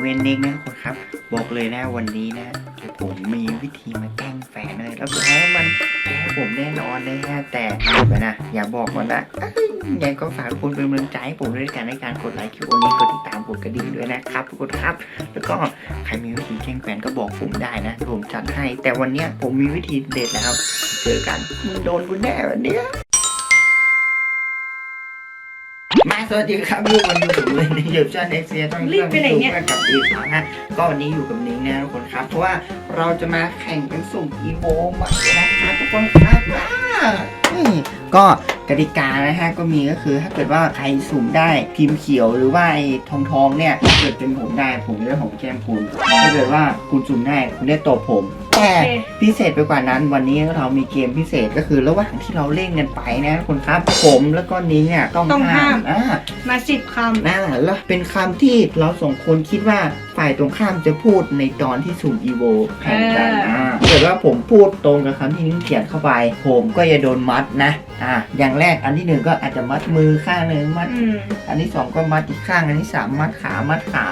เวนเน็กนะทุกคนครับ บอกเลยนะวันนี้นะ ผมมีวิธีมาแกล้งแฟนเลยแล้วบอกว่ามันแพ้ผมแน่นอนเลยฮะแต่ไปนะอย่าบอกก่อนนะยังก็ฝากคุณเป็นกำลังใจให้ผมด้วยกันในการกดไลค์คลิปวันนี้กดติดตามกดกระดิ่งด้วยนะครับกคนครับ แล้วก็ใครมีวิธีแกล้งแฟนก็บอกผมได้นะผมจัดให้ แต่วันเนี้ยผมมีวิธีเด็ดแล้วเจอกันมึงโดนกูแน่วันเนี้ย มาสวัสดีครับอยู่กันอยู่กับเลยในยูชั่นเอ็กเซียต้องรีบไปไหนเนี่ย กับอีกครั้งนะก็วันนี้อยู่กับนิ้งนะทุกคนครับ เพราะว่าเราจะมาแข่งกันสุ่มอีโวใหม่นะครับทุกคนครับอ่านี่ ก็กติกานะฮะก็มีก็คือถ้าเกิดว่าใครสุ่มได้พิมพ์เขียวหรือว่าไอ้ทองทองๆเนี่ยถ้าเกิดเป็นผมได้ผมจะได้ของแก้มคุณถ้าเกิดว่าคุณสุ่มได้คุณได้ตบผม แต่โอเคพิเศษไปกว่านั้นวันนี้เรามีเกมพิเศษก็คือระหว่างที่เราเล่นกันไปนะทุกคนครับผมแล้วก็นิ้งเนี่ยต้องต้องห้ามอ่ามาสิบคน่าแล้วเป็นคำที่เราสองคนคิดว่าฝ่ายตรงข้ามจะพูดในตอนที่สุ่มอีโวแข่งกันอ่าถ้าเกิดว่าผมพูดตรงกับคำที่นิ้งเขียนเข้าไป ผมก็จะโดนมัดนะอ่าอย่างแรกอันที่หนึ่งก็อาจจะมัดมือข้างหนึ่งมัดำอืมอันที่สองก็มัดอีกข้างอันที่สามมัดขามัดขา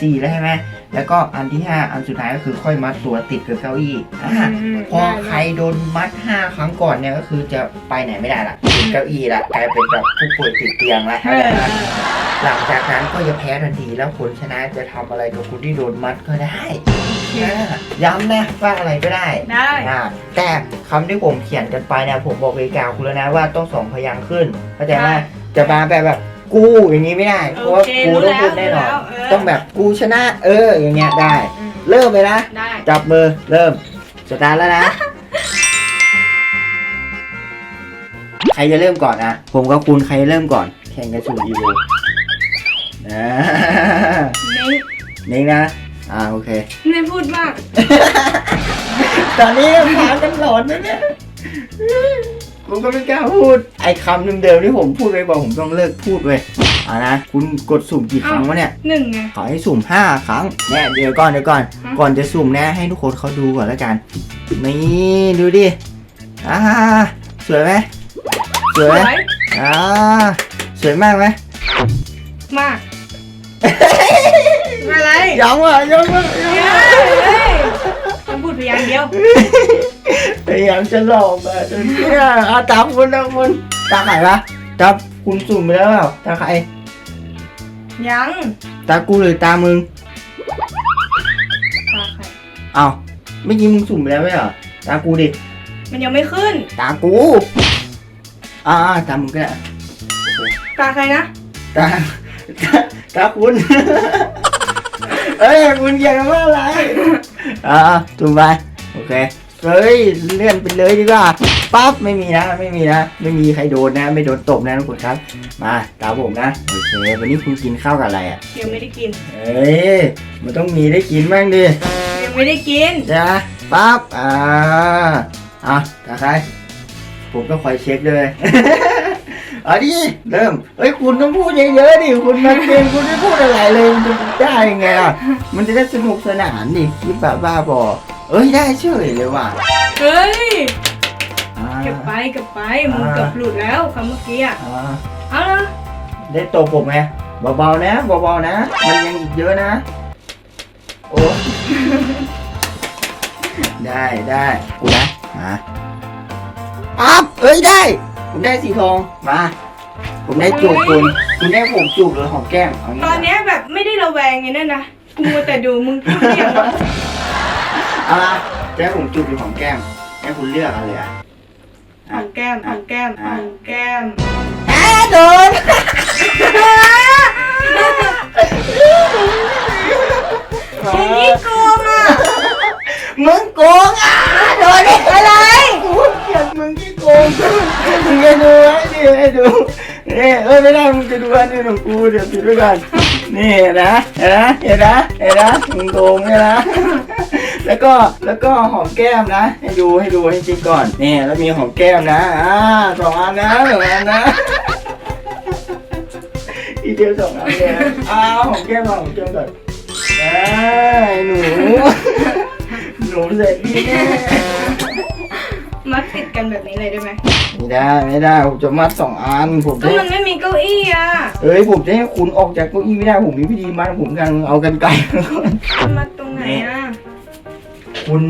สี่แล้วใช่ไหมแล้วก็อันที่ห้าอันสุดท้ายก็คือค่อยมัดตัวติดกับเก้าอี้อ่าพอใครโดนมัด 5 ครั้งก่อนเนี่ยก็คือจะไปไหนไม่ได้ละติดเก้าอี้ละกลายเป็นแบบผู้ป่วยติดเตียงละเออหลังจากนั้นก็จะแพ้ทันทีแล้วผลชนะจะทำอะไรกับคุณที่โดนมัดก็ได้อ่า ย้ำนะว่าอะไรก็ได้ได้ อ่าแต่คำที่ผมเขียนกันไปเนี่ยผมบอกเอกาวคุณแล้วนะว่าต้องสองพยางค์ขึ้นเข้าใจไหมจะมาแบบแบบกูอย่างนี้ไม่ได้เพราะว่าโอเคกูรู้ต้องแล้วพูดแน่นอนรู้แล้วเออ ต้องแบบกูชนะ เออ อย่างเงี้ยได้ อืมเริ่มเลยนะ ได้ จับมือเริ่มสตาร์ทแล้วนะ ใครจะเริ่มก่อนอะ ผมกับคุณใครเริ่มก่อน แข่งกันสู่อีโวนะเน้นนี่นะ ตอนนี้พากันหลอนนะเนี่ยผมก็ไม่กล้าพูด ไอ้คำเดิมๆที่ผมพูดไปบอกผมต้องเลิกพูดเว้ยอ่านะ คุณกดสุ่มกี่ครั้งวะเนี่ย หนึ่งไง ขอให้สุ่มห้าครั้งแน่เดี๋ยวก่อนเดี๋ยวก่อนฮะก่อนจะสุ่มนะให้ทุกคนเขาดูก่อนแล้วกัน นี่ดูดิ อ่า สวยไหมสสวยวไหมยอ่า สวยมากไหมมาก อะไร ยังอะยังอะ ต้องพูดพยางค์เดียว พยายามจะหลอกอะจนเนี่ยอะตามคุณตามคุณตาใครปะตาคุณสุ่มไปแล้วเปล่าตาใครยังตากูหรือตามึงตาใครเอ้าเมื่อกี้มึงสุ่มไปแล้วไม่เหรอตากูดิมันยังไม่ขึ้น ตากูอ่าตามึงก็ได้ตาใครนะ ตาตาตาคุณ เอ้ยคุณเขียนว่าอะไร อ่าถูกไปโอเคเฮ้ยเลื่อนไปเลยดีกว่าปั๊บไม่มีนะไม่มีนะ ไม่มีใครโดนนะ ไม่โดนตบนะทุกคนครับ มาตามผมนะโอเควันนี้คุณกินข้าวกับอะไรอะยังไม่ได้กินเอ้ยมันต้องมีได้กินบ้างดิยังไม่ได้กินจ้ะปั๊บอ่าอะตาใครผมต้องคอยเช็คด้วยเอาดิเริ่มเฮ้ยคุณต้องพูดเยอะๆดิคุณมาเกมคุณไม่พูดอะไรเลยมันจะได้ยังไงอะมันจะได้สนุกสนานดิคลิปแบบบ้าบอเอ้ยได้เฉยเลยว่ะเฮ้ยอ่าเก็บไปเก็บไปมือเกือบหลุดแล้วคำเมื่อกี้อะอ่าเอาละได้ตบผมไหมเบาๆนะเบาๆนะ มันยังอีกเยอะนะ โอ้ ได้ได้กูนะมาอัพเอ้ยได้ ผมได้สีทองมา ผมได้จูบคุณคุณได้ผมจูบหรือหอมแก้มเอางี้ตอนเนี้ยแบบไม่ได้ระแวงไงนั่นนะกูมัวแต่ดูมึงพูดเรียกว่าเอาละจะให้ผมจูบหรือหอมแก้มให้คุณเลือกเอะไรอะอ่องแก้มอ่องแก้มอ่องแก้มแอะโดนทีนี้โกงอะ มึงโกงอะโดนดิอะไรกูเกลียดมึงที่โกงมึงดูให้ดิให้ดูนี่เอ้ยไม่ได้มึงจะดูอันนี้ของกูเดี๋ยวปิดไว้ก่อนนี่เห็นนะเห็นนะเห็นนะเห็นนะมึงโกงเนี่ยนะแล้วก็แล้วก็หอมแก้มนะ ให้ดูให้ดูให้จริงก่อนนี่แล้วมีหอมแก้มนะอ่าสองอันนะสองอันนะอีเดียวสองอันเลยอ้าวหอมแก้มก่อนหอมแก้มก่อนเอ้หนู หนูเสร็จดีแน่มัดติดกันแบบนี้เลยได้ไหมไม่ได้ไม่ได้ผมจะมัดสองอันผมก็จะมันไม่มีเก้าอี้อะเอ้ยผมจะให้คุณออกจากเก้าอี้ไม่ได้ผมมีวิธีมัดผมกำลังเอากันไกลมัดตรงไหนอะคุณ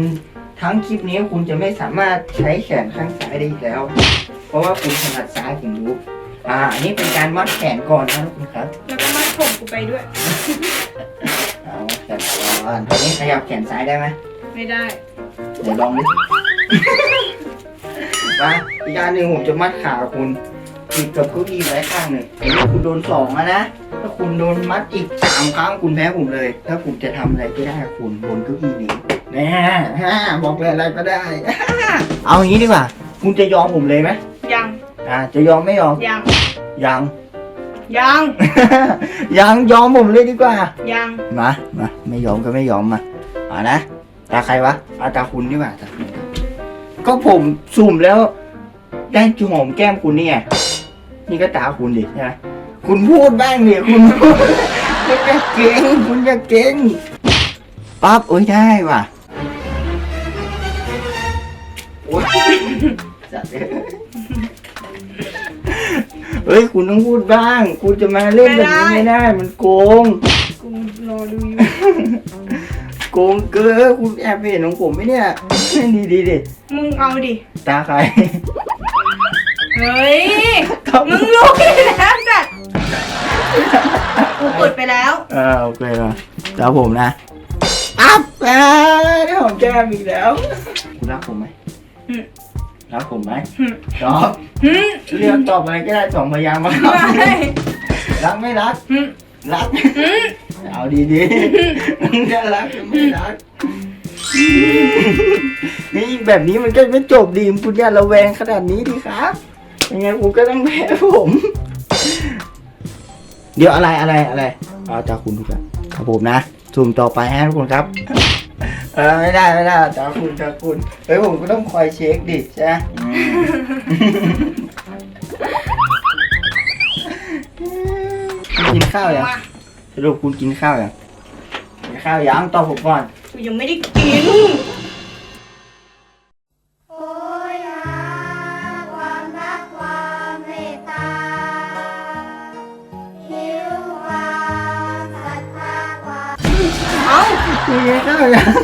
ทั้งคลิปนี้คุณจะไม่สามารถใช้แขนข้างซ้ายได้อีกแล้ว เพราะว่าคุณถนัดซ้ายผมรู้อ่าอันนี้เป็นการมัดแขนก่อนนะคุณครับ แล้วก็มัดผมกูไปด้วยเอาแขนก่อนตอนนี้ขยับแขนซ้ายได้ไหม ไม่ได้เดี๋ยวลองดิ มาอีกอันหนึ่งผมจะมัดขาคุณติดกับเก้าอี้ไว้ข้างหนึ่งเห็นว่าคุณโดนสองแล้วนะ ถ้าคุณโดนมัดอีกสามครั้งคุณแพ้ผมเลย ถ้าผมจะทำอะไรก็ได้กับคุณบนเก้าอี้นี้แน่ฮ่าบอกเลยอะไรก็ได้ เอางี้ดีกว่า คุณจะยอมผมเลยไหมยังอ่า จะยอมไม่ยอม ยังยัง ยังยังยอมผมเลยดีกว่า ยัง มา มา ไม่ยอมก็ไม่ยอมมาเอานะ ตาใครวะเอาตาคุณดีกว่าตาคุณก็ผมสุ่มแล้วได้จุหอมแก้มคุณนี่ไงนี่ก็ตาคุณดิใช่ไหมคุณพูดบ้างดิคุณพูดคุณอย่าเก่งคุณอย่าเก่งปั๊บโอ้ยได้ว่ะโอ้ยสัตว์เฮ้ยคุณต้องพูดบ้าง คุณจะมาเล่นแบบนี้ไม่ได้ มันโกงกูรอดูอยู่ โกงเกินคุณแอบเห็นของผมไหมเนี่ยดีดีดิมึงเอาดิ ตาใครเฮ้ย มึงรู้แล้วจัดกูกดไปแล้ว เออโอเคมาตาผมนะอัพอ่าได้หอมแก้มอีกแล้ว คุณรักผมไหมอืมรักผมไหมหึตอบหึเลือกตอบอะไรก็ได้สองพยางค์มาครับไม่รักไม่รักหึ รักหึเอาดีดีๆมึงจะรักหรือไม่รัก นี่แบบนี้มันก็ไม่จบดีคุณอย่าระแวงขนาดนี้ดีครับยังไงคุณก็ต้องแพ้ผม เดี๋ยวอะไรอะไรอะไรเอาจากคุณทุกคนครับผมนะสุ่มต่อไปฮะทุกคนครับเออไม่ได้ไม่ได้จากคุณจากคุณเฮ้ยผมก็ต้องคอยเช็คดิใช่ไหม คุณกินข้าวยังมาสรุปคุณกินข้าวยังกินข้าวยังตอบผมก่อน กูยังไม่ได้กิน โอ้ยหาความรักความเมตตาหิวความศรัทธาความ เอ้าคุณกินข้าวยัง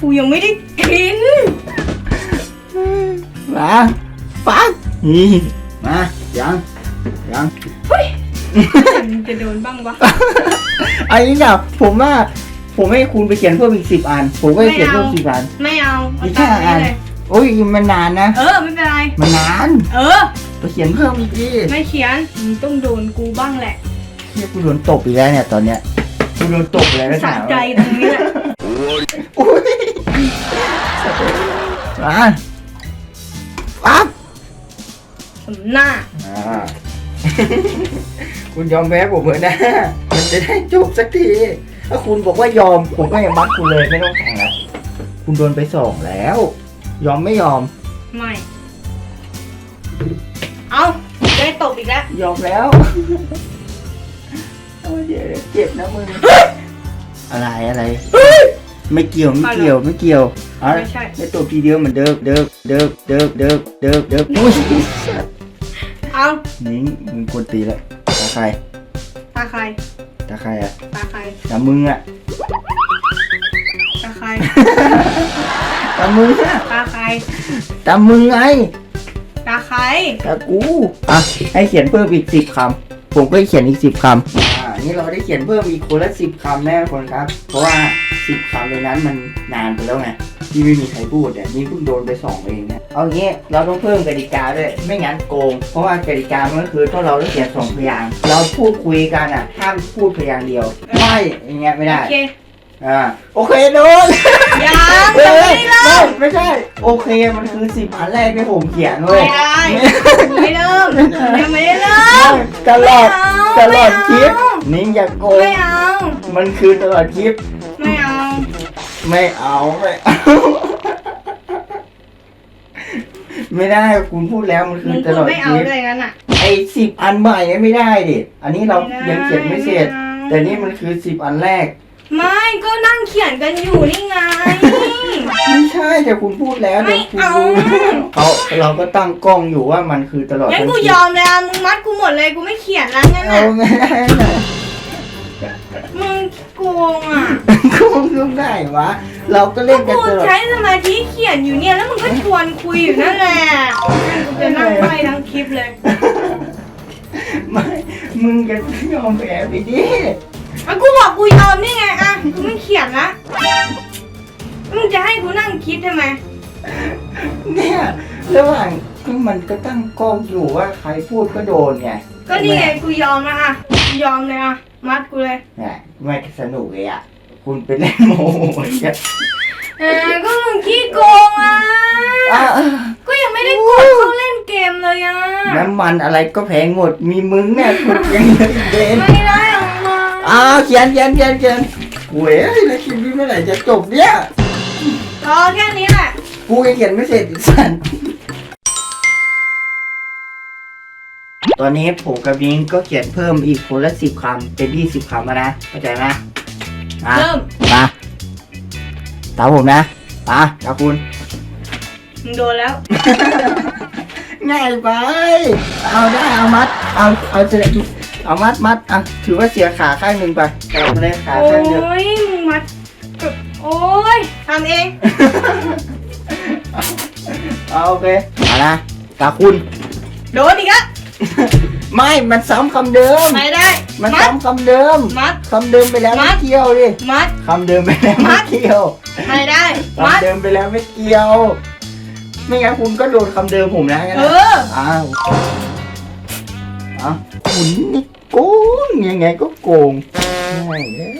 กูยังไม่ได้กิน มาปักนี่มายังยังมึง จะโดนบ้างวะ อันนี้เนี่ยผมว่าผมให้คุณไปเขียนเพิ่มอีกสิบอัน ผมก็จะเขียนเพิ่มไม่เอาสิบอันไม่เอาเอาอีกตาแค่มอันี้นเลยโอ้ยมันนานนะ เออไม่เป็นไร มันนานเออ ไปเขียนเพิ่มอีกดิไม่เขียนมึงต้องโดนกูบ้างแหละเนี่ยกูโดนตบอีกแล้วเนี่ยตอนเนี้ยกูโดนตบเลยนะสะใจตรงนี้แหละอุ้ยมาปั๊บสมหน้า อ่า คุณยอมแพ้ผมเหมือนนะ มันจะได้จบสักที ถ้าคุณบอกว่ายอม ผมก็ยังบัดคุณเลยไม่ต้องแข่งแล้วคุณโดนไปสองแล้ว ยอมไม่ยอม ไม่ เอาได้ตบอีกแล้ว ยอมแล้วโอ้ยเดี๋ยวเจ็บนะมึงอะไรอะไร ไม่เกี่ยวไม่เกี่ยวไม่เกี่ยวเอาไม่ใช่ ไม่ตบทีเดียวเหมือนเดิมเดิมเดิมเดิมเดิมเดิมเดิมอุ้ยเอานี่มึงกวนตีแล้วตา ใครตาใครตาใครอะตาใครตามึงอะตาใครตามึงอะตาใครตามึงไงตาใครตากูอะให้เขียนเพิ่มอีกสิบคำผมก็ให้เขียนอีกสิบคำอ่านี่เราได้เขียนเพิ่มอีกคนละสิบคำแน่ทุกคนครับ เพราะว่า สิบคำในนั้นมันนานไปแล้วไงที่ไม่มีใครพูดเนี่ยนี่เพิ่งโดนไปสองเองนะเอางี้เราต้องเพิ่มกติกาด้วยไม่งั้นโกง เพราะว่ากติกามันก็คือถ้าเราได้เขียนสองพยางค์เราพูดคุยกันอะห้ามพูดพยางค์เดียว ไม่อย่างเงี้ยไม่ได้โอเคอ่าโอเคโดน ยังเฮ้ยังยไม่ได้เริ่มไม่ใช่ โอเคมันคือสิบอันแรกที่ผมเขียนไม่เว้ยได้ไม่เริ่มยังไม่ได้เริ่ม ตลอดไม่ตเอาลอดคลิปไม่เอานี่อย่าโกงไม่เอา มันคือตลอดคลิปไม่เอา ไม่เอาไม่เอา ไม่ได้คุณพูดแล้วมันคืมึองตพูดลอดไม่คเอาลิปด้วยงั้นอะไอ้สิบอันใหม่ไม่ได้ดิอันนี้เรายังเขียนไม่เสร็จด้แต่นี่มันคือสิบอันแรก ไม่ก็นั่งเขียนกันอยู่นี่ไง ไม่ใช่แต่คุณพูดแล้วไม่เดี๋ยวคุณเอารู้เขาเราก็ตั้งกล้องอยู่ว่ามันคือตลอดงั้นทั้งกูคลิยปอมเลยอะมึงมัดกูหมดเลยกูไม่เขียนแล้วงั้นเอาน่ะไงได้ไหน มึงโกงอะกูรู้ได้วะ เราก็ก็เล่นกันกูตลอดใช้สมาธิเขียนอยู่เนี่ยแล้วมึงก็ชวนคุยอยู่นั่นแหละกูจะนั่งไปทั้งคลิปเลยไม่ มึงจะยอมแพ้ไปดิอะกูบอกกูยอมนี่ไงอะกูไม่เขียนละมึงจะให้กูนั่งคิดทำไมเนี่ย ระหว่างก็มันก็ตั้งกล้องอยู่ว่าใครพูดก็โดนไง ก็นี่ไงกูยอมละอะกูยอมเลยอะ มัดกูเลยเนี่ยไม่สนุกเลยอะ คุณไปเล่นโมเนี่ยเออก็มึงขี้โกงอะ อะก็ยังไม่ได้กดเข้าเล่นเกมเลยอะ น้ำมันอะไรก็แพงหมด มีมึงเนี่ยคุณยังเล่นเด่นไม่ได้ออกมาอ้าวเขียนเขียนเขียนเขียนเว้ยแล้วคลิปนี้เมื่อไหร่จะจบเนี่ยพอแค่นี้แหละ กูยังเขียนไม่เสร็จอีกสัน ตอนนี้ผมกับยิงก็เขียนเพิ่มอีกคนละสิบคำเป็นยี่สิบคำแล้วนะเข้าใจไหมอะเริ่ม มาตามผมนะมาตามคุณ มึงโดนแล้ว ง่ายไป เอาได้เอามัด เอาเอาเสร็จเอามัดมัดอะถือว่าเสียขาข้างหนึ่งไปเอาไปเลยขาโอ้ข้างเดียว ยมึงมัดกับโอ้ยทำเอง เอาโอเคเอานะตาคุณ โดนอีกอะ ไม่มันซ้ำคำเดิม ไม่ได้ มันมัด ซ้ำคำเดิมมัด คำเดิมไปแล้วมัไม่ด เกี่ยวดิมัด คำเดิมไปแล้วมัไม่ด เกี่ยวไม่ได้ มัด คำเดิมไปแล้วไม่เกี่ยว ไม่งั้นคุณก็โดนคำเดิมผมนะงั้นเอนะ อ อ้าวอ้าวคุณนี่โกงยังไงก็โกงไม่เลย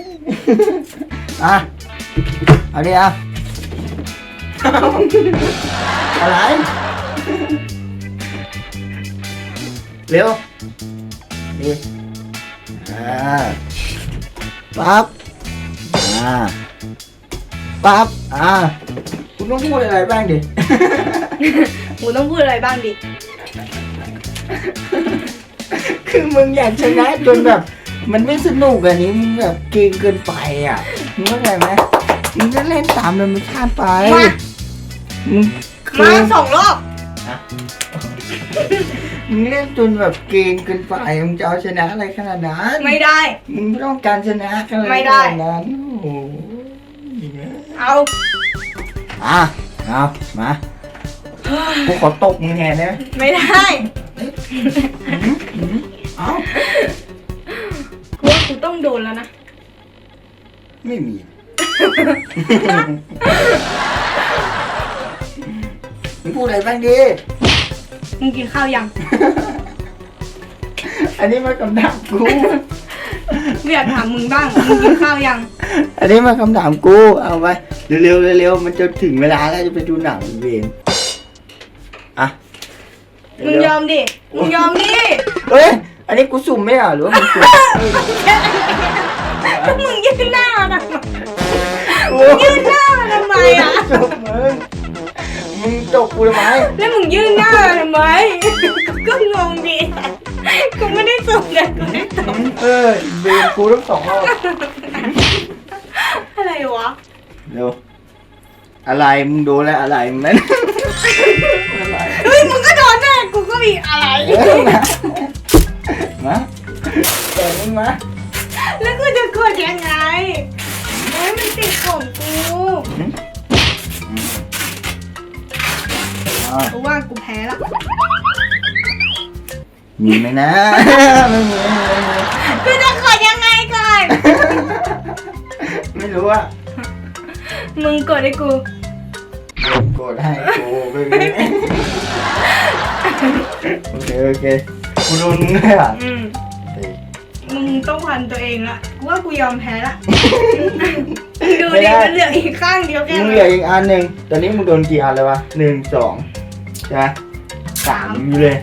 อะเอาดิอะอะไร เร็ว นี่ อ่า ปั๊บ อ่า ปั๊บ อ่า คุณต้องพูดอะไรบ้างดิกูต้องพูดอะไรบ้างดิ คือมึงอยากชนะจนแบบ มันไม่สนุกอันนี้มึงแบบเก่งเกินไปอะมึงเข้าใจไหมมึงก็เล่นตามธรรมชาติไปมา มึงคืมาอสองรอบ มึงเล่นจนแบบเก่งเกินไปมึงจะเอาชนะอะไรขนาดนั้นไม่ได้ มึงไม่ต้องการชนะขนาดไม่ได้ นั้นโอ้โหเอาอะเอามากูขอตบมึงแทนได้ไหมไม่ได้เอากูว่ากูต้องโดนแล้วนะ ไม่มี มึงพูดอะไรบ้างดิ มึงกินข้าวยังอันนี้มาคำถามกู กูอยากถามมึงบ้าง มึงกินข้าวยัง อันนี้มาคำถามกู เอาไปเร็วๆเร็วๆมันจะถึงเวลาแล้วจะไปดูหนังเวรอะมึงยอมดิ มึงยอมดิ เฮ้ย อันนี้กูสุ่มไม่เหรอหรือว่ามึงสุ่มก็มึงยืนหน้าทำไมโอ้ยืนหน้าทำไมอะจบมึง มึงจบกูทำไมแล้วมึงยืนหน้าทำไม ก็งงดิกูไม่ได้ส่งแต่กูได้ส่งเออเวรกูทั้งสองรอบอะไรวะ เร็วอะไรมึงโดนแล้วอะไรมึงนั้นอะไรเฮ้ยมึงก็โดนแน่กูก็มีอะไร เอ้ยมามาแต่มึงมาแล้วกูจะกดยังไงเอ้ยมันติดของกูอ่ กูว่ากูแพ้ละมีไหมนะไม่มีไม่มีไม่มีกูจะกดยังไงก่อน ไม่รู้อะมึงกดให้กูกดให้กูไม่มีโอเคโอเคกูโดนมึงเลยอะอืมมึงต้องพันตัวเองละกูว่ากูยอมแพ้ละดูดิมันเหลืออีกข้างเดียวแค่มึงนั้นเหลืออีกอันหนึ่งตอนนี้มึงโดนกี่อันเลยวะหนึ่งสอง ใช่ไหมสามอยู่เลย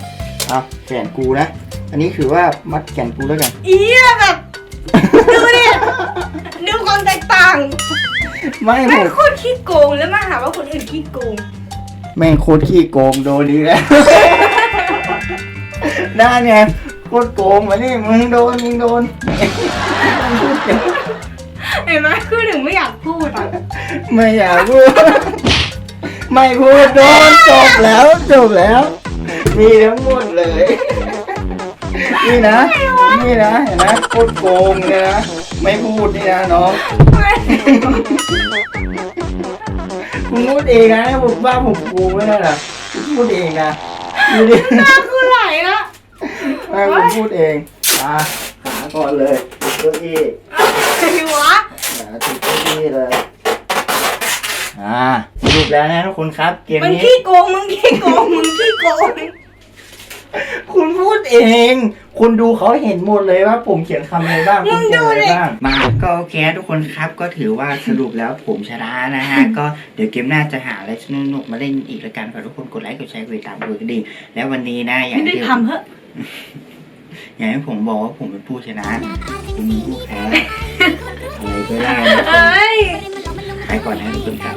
เอาแขนกูนะ อันนี้ถือว่ามัดแขนกูแล้วกัน อีอะแบบ ดูดิดูความแตกต่างไม่หมแม่งดโคตรขี้โกงแล้วมาหาว่าคนอื่นขี้โกงแม่งโคตรขี้โกงโดนดีแล้วนั่นไงโคตรโกงมานี่มึงโดนมึงโดนมึงพูดเก่งเห็นไหมคือถึงไม่อยากพูดอะไม่อยากพูด ไม่พูดโดนจบแล้วจบแล้ว มีทั้งหมดเลย นี่นะ นี่นะเห็นไหมโคตรโกงเลยนะ ไม่พูดนี่นะน้องคุณพูดเองนะผมว่าผมโกงไม่ได้หรอคุณพูดเองนะดูดิหน้าคือไหลละไม่ผมพูดเองอะขาก่อนเลยติดเก้าอี้ไอ้วะอ่าติดเก้าอี้เลยอ่าส รุปแล้วนะทุกคนครับ เกมมันนี้ ขี้โกงมึงขี้โกงมึงขี้โกงคุณพูดเอง คุณดูเขาเห็นหมดเลยว่า ผมเขียนคำอะไรบ้างมึคุณงเขียนดูอะไรดิบ้างมาก็โอเคทุกคนครับ ก็ถือว่าสรุปแล้วผมชนะนะฮะ ก็เดี๋ยวเกมหน้าจะหาอะไรสนุกๆมาเล่นอีกละกันฝากทุกคนกดไลค์กดแชร์กดติดตามกดกระดิ่งแล้ววันนี้นะอย่างไม่ได้ที่ ทำเถอะอย่างที่ผมบอกว่าผมเป็นผู้ชนะคุณเป็นผู้แพ้ อะไรก็ได้นะ เอ้ย ให้ก่อนนะทุกคนครับ